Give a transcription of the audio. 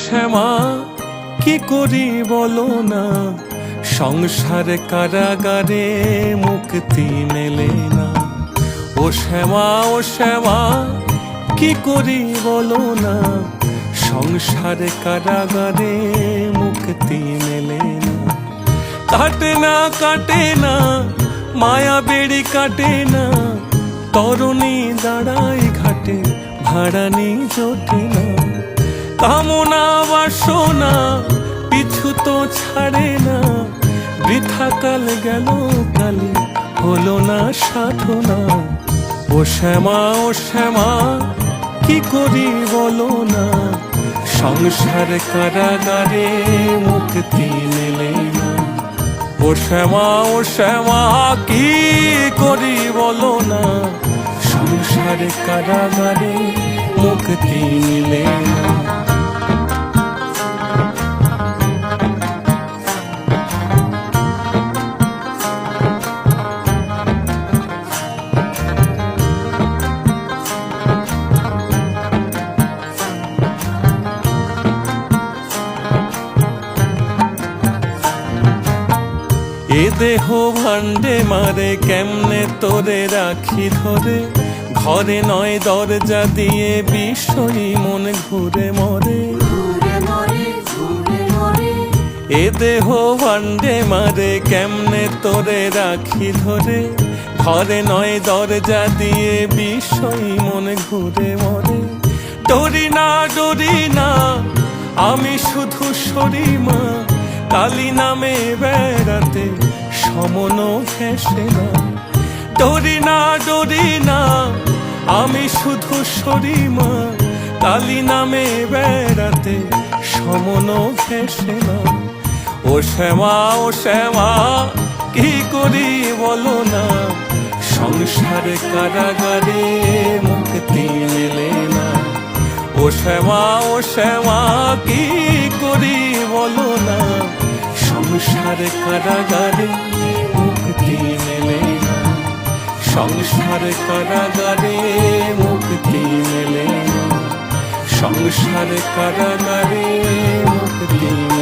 শ্যামা, কি করি বলো না? সংসার কারাগারে মুক্তি মেলে না। ও শ্যামা ও শ্যামা, কি করি বলো না? সংসার কারাগারে মুক্তি মেলে না। কাটে না কাটে না, মায়া বেড়ি কাটে না। তরুণী দাঁড়াই ঘাটে ভাড়ানি জোটে না। কামনা বাসনা পিছু তো ছাড়ে না। বৃথা কাল গেল, কালে হলো না সাধনা। ও শ্যামা ও শ্যামা, কি করি বলো না? সংসার কারাগারে মুক্তি মেলে না। ও শ্যামা ও শ্যামা, কি করি বলো না? সংসারে কারাগারে মুক্তি মিলে না। এ দেহ ভান্ডে মারে কেমনে তোরে রাখি ধরে? ঘরে নয় দরজা দিয়ে বিষয়ী মন ঘুরে মরে। ঘুরে মরে ঘুরে মরে। এ দেহ ভান্ডে মারে কেমনে তোরে রাখি ধরে? ঘরে নয় দরজা দিয়ে বিষয়ী মন ঘুরে মরে। ডরি না ডরি না আমি শুধু সরিমা কালী নামে বেড়াতে সমন ঘেসে না। ডরি না ডরি না, আমি শুধু সরিমা কালী নামে বেড়াতে সমন ঘেসে না। ও শ্যামা ও শ্যামা, কি করি বলো না। সংসার কারাগারে মুক্তি মেলে না। ও শ্যামা ও শ্যামা, কি করি বলো না। সংসার কারাগারে মুক্তি মেলে না। সংসার কারাগারে মুক্তি মেলে না। সংসার কারাগারে মুক্তি মেলে